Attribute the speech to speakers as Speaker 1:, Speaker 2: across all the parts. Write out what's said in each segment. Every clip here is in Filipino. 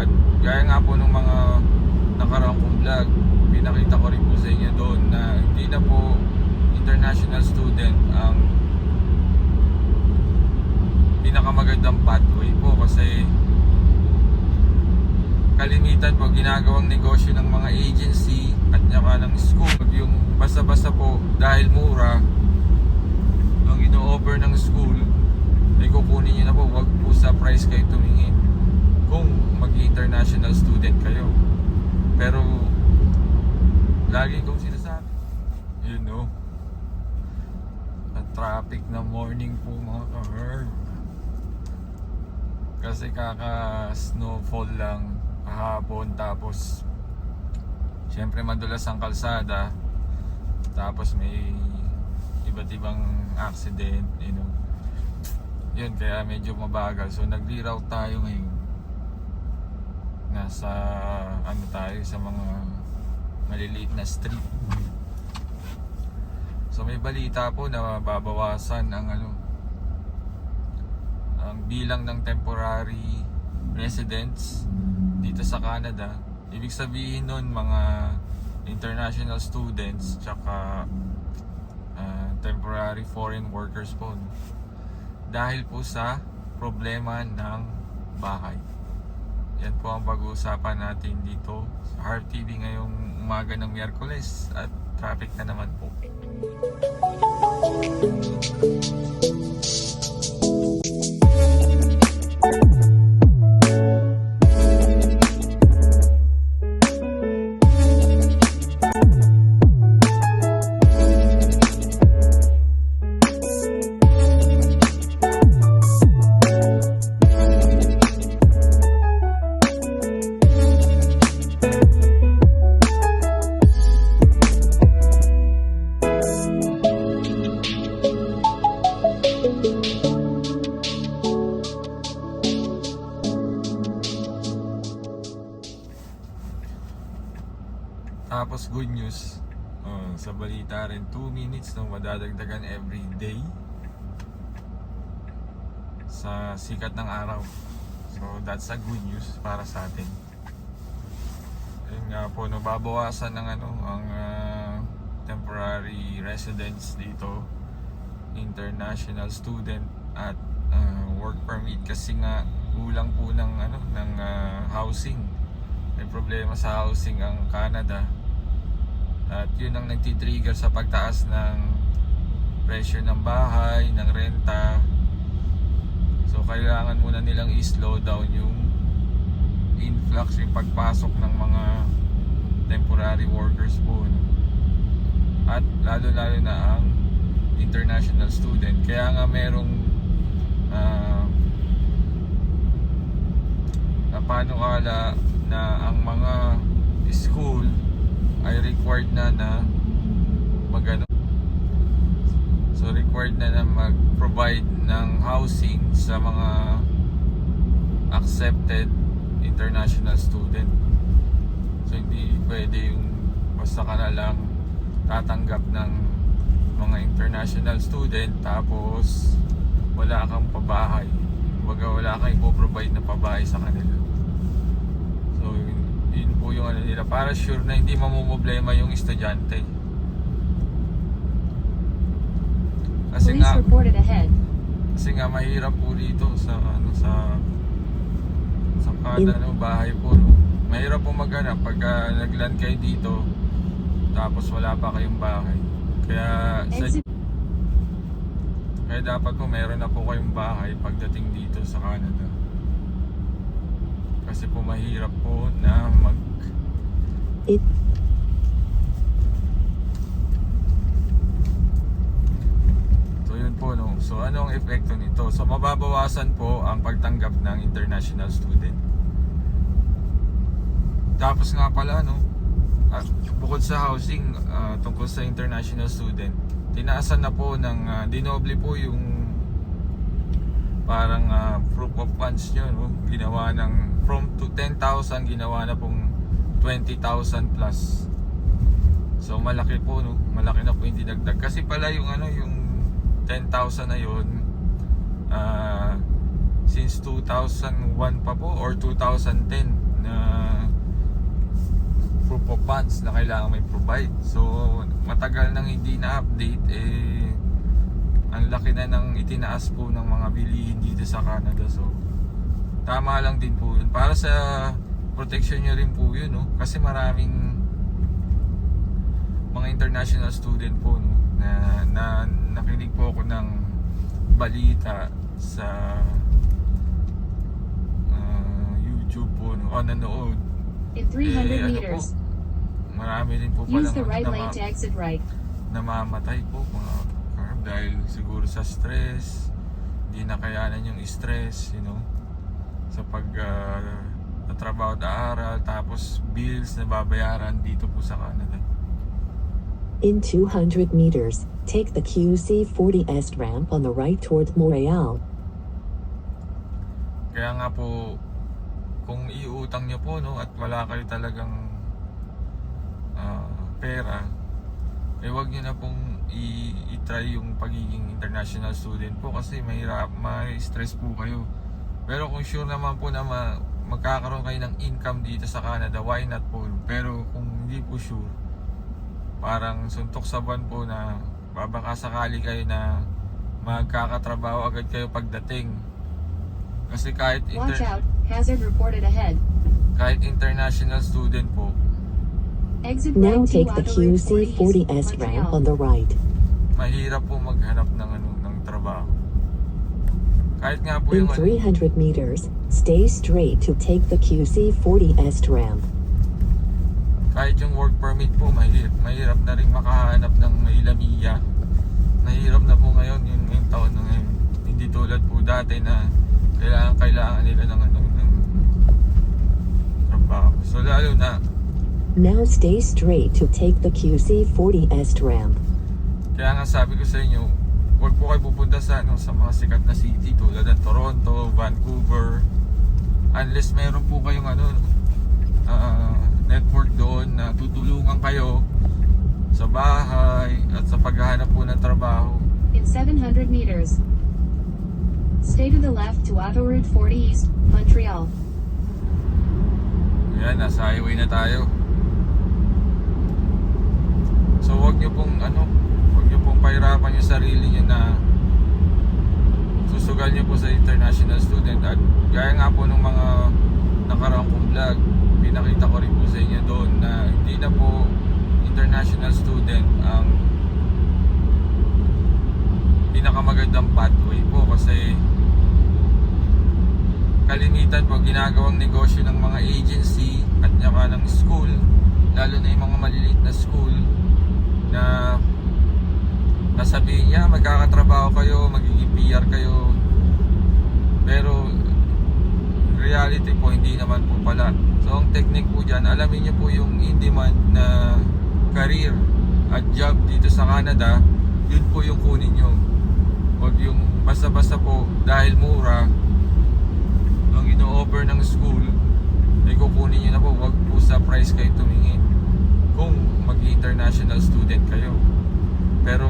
Speaker 1: At gaya nga po ng mga nakaraang kong vlog, pinakita ko rin po sa inyo doon na hindi na po international student ang pinakamagandang pathway po kasi kalimitan po ginagawang negosyo ng mga agency at saka ng school. Yung basta-basta po dahil mura ang ino-offer ng school ay kukunin nyo na po wag po sa price kayo tumingin kung mag-international student kayo. Pero lagi kong sinasabi you know at traffic na morning po mga ka-herb. Kasi kaka snowfall lang kahapon tapos syempre madulas ang kalsada tapos may iba't ibang accident you know. Yun kaya medyo mabagal. So nag-reroute tayo ngayon nasa ano tayo sa mga maliliit na street so may balita po na babawasan ang ano ang bilang ng temporary residents dito sa Canada. Ibig sabihin nun mga international students tsaka ah, temporary foreign workers po. Dahil po sa problema ng bahay. Yan po ang pag-uusapan natin dito sa Harp TV ngayong umaga ng Miyerkules at traffic na naman po. Tapos balita rin 2 minutes no madadagdagan every day sa sikat ng araw. So that's a good news para sa atin. Ayun nga po, no, babawasan ng ano, ang ah, temporary residence dito, international student at ah, work permit kasi nga kulang po ng ano ng ah, housing. May problema sa housing ang Canada. At yun ang nagtitrigger sa pagtaas ng presyo ng bahay, ng renta. So kailangan muna nilang i-slow down yung influx, yung pagpasok ng mga temporary workers po. At lalo-lalo na ang international student. Kaya nga merong ah, na panukala na ang mga school ay required na na magano so required na na mag-provide ng housing sa mga accepted international student. So hindi pwede yung basta ka na lang tatanggap ng mga international student tapos wala kang pabahay. Kumbaga wala kang ipoprovide na pabahay sa kanila so yun, yun po yung ano nila para sure na hindi mamumblema yung estudyante kasi
Speaker 2: Police
Speaker 1: nga
Speaker 2: reported ahead.
Speaker 1: kasi nga mahirap po dito sa ano sa sa kada no, bahay po no. Mahirap po maghanap pagka nagland kayo dito tapos wala pa kayong bahay. Kaya sa, kaya dapat po meron na po kayong bahay pagdating dito sa Canada. Kasi po mahirap po na mag
Speaker 3: It-
Speaker 1: So yun po no. So ano ang epekto nito? So mababawasan po ang pagtanggap ng international student. Tapos nga pala no, ah, bukod sa housing ah, tungkol sa international student, tinaasan na po ng ah, dinoble po yung parang ah, proof of funds nyo no? ginawa ng from to 10,000 ginawa na pong 20,000 plus so malaki po no malaki na po yung dinagdag kasi pala yung ano yung 10,000 na yun ah, since 2001 pa po or 2010 na proof of funds na kailangan may provide. So, matagal nang hindi na-update, eh, ang laki na ng itinaas po ng mga bilihin dito sa Canada. So, tama lang din po yun. Para sa protection nyo rin po yun, no? Kasi maraming mga international student po, no? Na, na nakinig po ako ng balita sa ah, YouTube po, no? O nanood.
Speaker 2: In 300
Speaker 1: Eh, ano
Speaker 2: meters,
Speaker 1: po, marami rin po
Speaker 2: the right
Speaker 1: nama-
Speaker 2: lane to exit right.
Speaker 1: namamatay po mga dahil siguro sa stress hindi nakayanan yung stress you know sa pag uh, trabaho at aral tapos bills na babayaran dito po sa Canada
Speaker 3: In 200 meters, take the QC40S ramp on the right toward Montreal.
Speaker 1: kaya nga po kung iutang nyo po no at wala kayo talagang ah, pera eh wag nyo na pong i-try yung pagiging international student po kasi mahirap, may stress po kayo. Pero kung sure naman po na ma- magkakaroon kayo ng income dito sa Canada, why not po? Pero kung hindi po sure, parang suntok sa buwan po na babaka sakali kayo na magkakatrabaho agad kayo pagdating. Kasi kahit
Speaker 2: Watch
Speaker 1: inter-
Speaker 2: out, hazard reported ahead.
Speaker 1: kahit international student po,
Speaker 2: Exit
Speaker 3: Now take the
Speaker 2: Autoroute 40 East,
Speaker 3: QC40S ramp on the right.
Speaker 1: mahirap po maghanap ng ano ng trabaho. Kahit nga po
Speaker 3: In
Speaker 1: yung ano,
Speaker 3: 300 meters, stay straight to take the QC40S ramp.
Speaker 1: kahit yung work permit po mahirap, mahirap na rin makahanap ng mailamiya. Mahirap na po ngayon yung, yung taon na ngayon. Hindi tulad po dati na kailangan kailangan nila ng ano ng trabaho. So lalo na
Speaker 3: Now stay straight to take the QC40S ramp.
Speaker 1: Kaya nga sabi ko sa inyo, huwag po kayo pupunta sa, ano, sa mga sikat na city tulad ng Toronto, Vancouver. Unless meron po kayong ano, ah, network doon na tutulungan kayo sa bahay at sa paghahanap po ng trabaho.
Speaker 2: In 700 meters, stay to the left to Autoroute 40 East, Montreal.
Speaker 1: Ayan, nasa highway na tayo. So wag niyo pong ano, wag niyo pong pahirapan yung sarili niyo na susugal niyo po sa international student. At gaya nga po ng mga nakaraang kong vlog, pinakita ko rin po sa inyo doon na hindi na po international student ang pinakamagandang pathway po kasi kalimitan po ginagawang negosyo ng mga agency at saka ng school lalo na yung mga maliliit na school na nasabihin niya magkakatrabaho kayo, magiging PR kayo. Pero reality po hindi naman po pala. So ang technique po dyan alamin niyo po yung in demand na career at job dito sa Canada yun po yung kunin nyo huwag yung basta-basta po dahil mura ang ino-offer ng school ay kukunin nyo na po wag po sa price kayo tumingin kung mag-international student kayo. Pero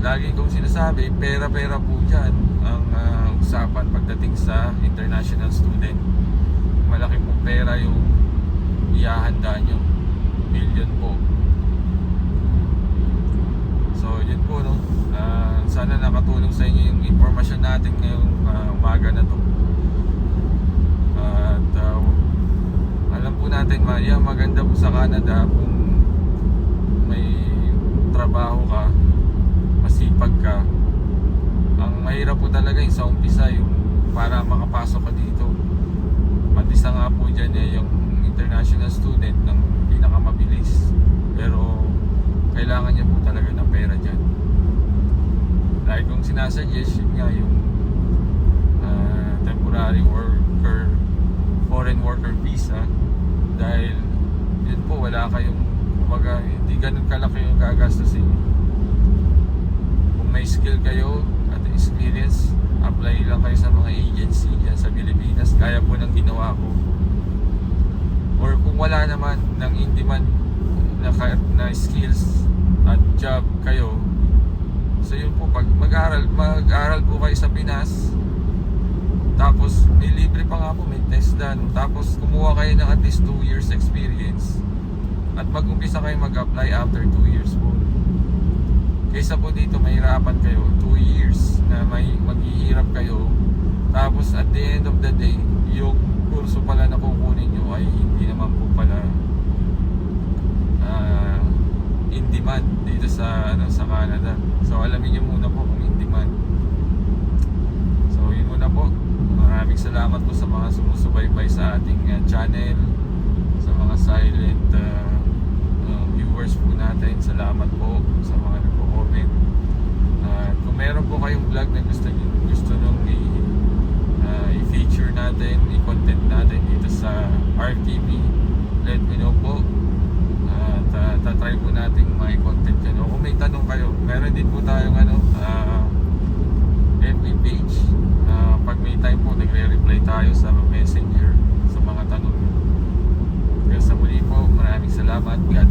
Speaker 1: lagi kong sinasabi pera-pera po dyan ang ah, usapan pagdating sa international student. Malaki po pera yung iahanda nyo. Million po. So yun po no? Ah, sana nakatulong sa inyo yung informasyon natin ngayong ah, umaga na to. At alam po natin ma yeah, maganda po sa Canada kung may trabaho ka masipag ka. Ang mahirap po talaga yung sa umpisa yung para makapasok ka dito. At isa nga po dyan eh, yung international student ng pinakamabilis. Pero kailangan niya po talaga ng pera dyan. Like kung sinasuggest yun nga yung ah, temporary worker foreign worker visa dahil yun po wala kayong kumbaga hindi ganun kalaki yung gagastusin. Kung may skill kayo at experience apply lang kayo sa mga agency dyan sa Pilipinas. Kaya po ng ginawa ko. Or kung wala naman ng in-demand na, na skills at job kayo so yun po pag mag-aral mag-aral po kayo sa Pinas Tapos may libre pa nga po, may test done. Tapos kumuha kayo ng at least 2 years experience. At mag-umpisa kayo mag-apply after 2 years po. Kaysa po dito mahirapan kayo 2 years na may maghihirap kayo. Tapos at the end of the day, yung kurso pala na kukunin nyo ay hindi naman po pala ah, in demand dito sa ano sa Canada. So alamin niyo muna po kung in demand. So yun muna po. Maraming salamat po sa mga sumusubaybay sa ating uh, channel, sa mga silent uh, uh, viewers po natin. Salamat po sa mga nagko-comment. At kung meron po kayong vlog na gusto niyo gusto nung i, uh, i-feature natin, i-content natin dito sa RTV, let me know po. At uh, tatry po natin may content yan. O kung may tanong kayo, meron din po tayong ano, uh, FB page. Uh, pag may time po, nagre-reply tayo sa messenger sa mga tanong. Kaya sa muli po, maraming salamat. God